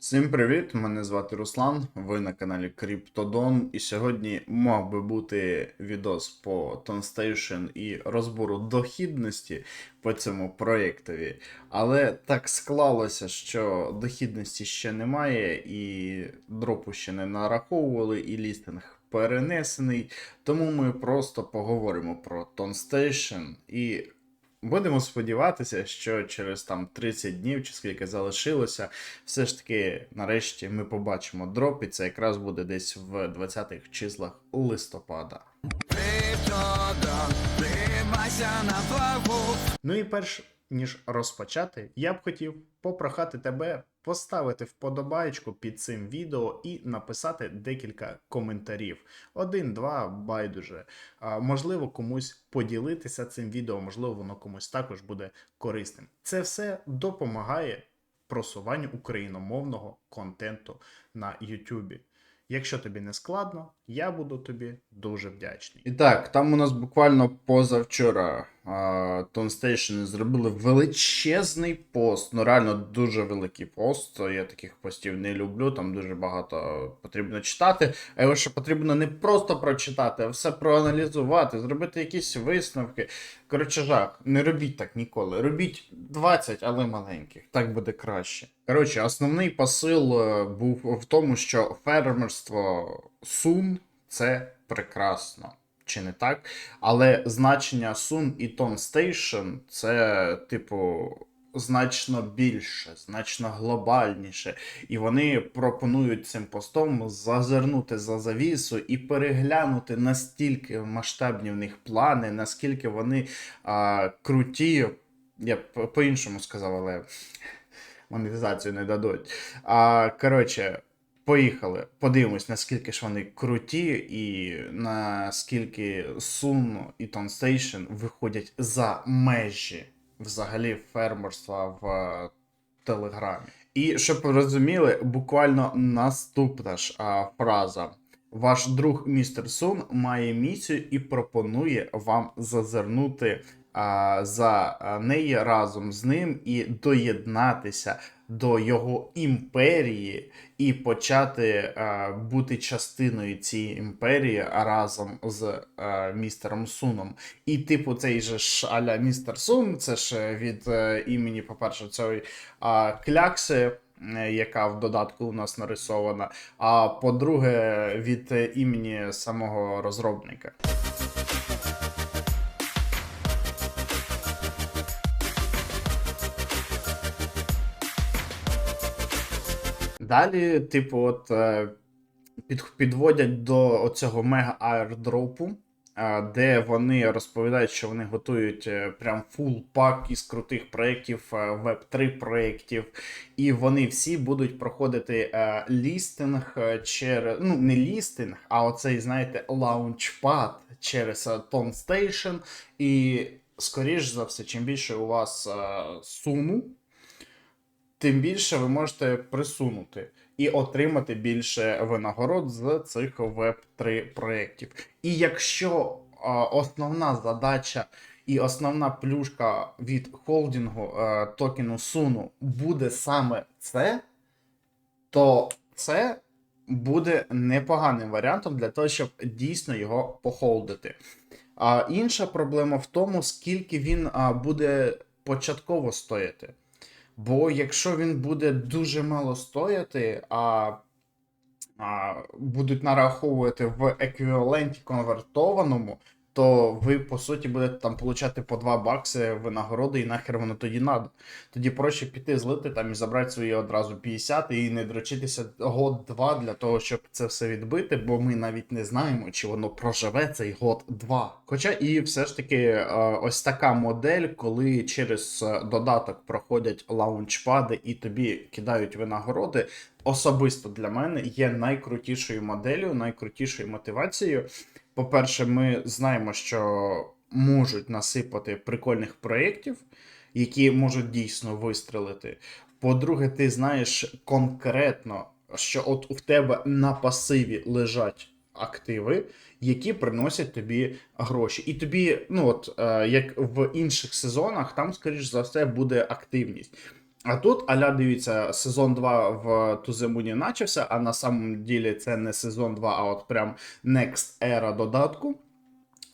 Всім привіт! Мене звати Руслан. Ви на каналі Криптодон. І сьогодні мав би бути відос по TonStation і розбору дохідності по цьому проєктові. Але так склалося, що дохідності ще немає, і дропу ще не нараховували, і лістинг перенесений. Тому ми просто поговоримо про TonStation і. Будемо сподіватися, що через там 30 днів чи скільки залишилося, все ж таки, нарешті, ми побачимо дроп, і це якраз буде десь в 20-х числах листопада. Ну і перш ніж розпочати, я б хотів попрохати тебе поставити вподобайку під цим відео і написати декілька коментарів. Один, два, байдуже. Можливо, комусь поділитися цим відео, можливо, воно комусь також буде корисним. Це все допомагає просуванню україномовного контенту на YouTube. Якщо тобі не складно, я буду тобі дуже вдячний. І так, там у нас буквально позавчора Тонстейшн зробили величезний пост. Ну, реально дуже великий пост. Я таких постів не люблю, там дуже багато потрібно читати. А його ще потрібно не просто прочитати, а все проаналізувати, зробити якісь висновки. Коротше, жах, не робіть так ніколи. Робіть 20, але маленьких. Так буде краще. Коротше, основний посил е, був в тому, що фермерство сун це прекрасно. Чи не так? Але значення Sun і Tone Station це, типу, значно більше, значно глобальніше. І вони пропонують цим постом зазирнути за завісу і переглянути настільки масштабні в них плани, наскільки вони а, круті. Я по-іншому сказав, але монетизацію не дадуть. А, коротше, Поїхали. Подивимось, наскільки ж вони круті, і наскільки Sun і TonStation виходять за межі взагалі фермерства в е, Телеграмі. І щоб ви розуміли, буквально наступна ж а, фраза. Ваш друг містер Сун має місію і пропонує вам зазирнути за неї разом з ним і доєднатися до його імперії і почати бути частиною цієї імперії разом з містером Суном. І, типу, цей же ж аля містер Сун, це ж від е, імені, по-перше, цієї клякси. е, Яка в додатку у нас нарисована, а по-друге, від е, імені самого розробника. Далі, типу, от е, під, підводять до оцього мега аердропу, е, де вони розповідають, що вони готують е, прям фул пак із крутих проєктів, веб 3 проєктів, і вони всі будуть проходити лістинг через ну не лістинг, а оцей, знаєте, лаунчпад через Tone Station. І скоріш за все, чим більше у вас суму, тим більше ви можете присунути і отримати більше винагород з цих Web3 проєктів. І якщо основна задача і основна плюшка від холдингу а, токену Суну буде саме це, то це буде непоганим варіантом для того, щоб дійсно його похолдити. А інша проблема в тому, скільки він буде початково стояти. Бо якщо він буде дуже мало стояти, а, а будуть нараховувати в еквіваленті конвертованому, то ви, по суті, будете там получати по 2 бакси винагороди, і нахер воно тоді надо. Тоді проще піти злити там і забрати свої одразу 50 і не дрочитися год-два для того, щоб це все відбити, бо ми навіть не знаємо, чи воно проживе цей год-два. Хоча і все ж таки е, ось така модель, коли через е, додаток проходять лаунчпади і тобі кидають винагороди. Особисто для мене є найкрутішою моделлю, найкрутішою мотивацією. По-перше, ми знаємо, що можуть насипати прикольних проєктів, які можуть дійсно вистрелити. По-друге, ти знаєш конкретно, що от у тебе на пасиві лежать активи, які приносять тобі гроші. І тобі, ну от е, як в інших сезонах, там, скоріш за все, буде активність. А тут, аля, дивіться, сезон 2 в Туземуні начався, а на самом ділі це не сезон 2, а от прям Next Era додатку.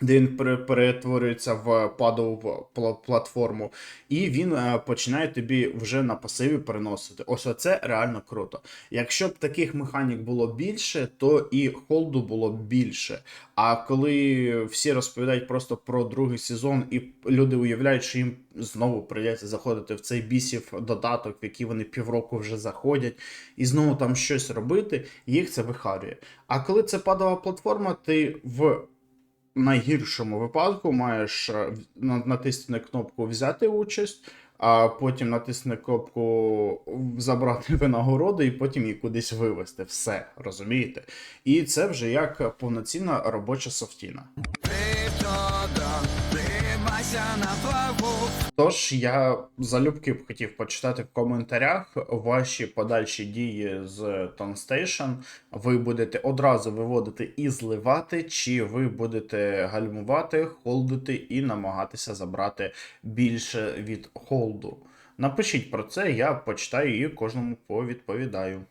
Де він пере- перетворюється в падову платформу, і він е, починає тобі вже на пасиві переносити. Ось оце реально круто. Якщо б таких механік було більше, то і холду було б більше. А коли всі розповідають просто про другий сезон, і люди уявляють, що їм знову прийдеться заходити в цей бісів додаток, в який вони півроку вже заходять, і знову там щось робити, їх це вихарює. А коли це падова платформа, ти в найгіршому випадку маєш натисне в- на- кнопку взяти участь, а потім натисне кнопку забрати винагороду і потім її кудись вивести. Все, розумієте? І це вже як повноцінна робоча софтіна. Тож я залюбки б хотів почитати в коментарях ваші подальші дії з Tonstation. Ви будете одразу виводити і зливати, чи ви будете гальмувати, холдити і намагатися забрати більше від холду. Напишіть про це, я почитаю і кожному повідповідаю.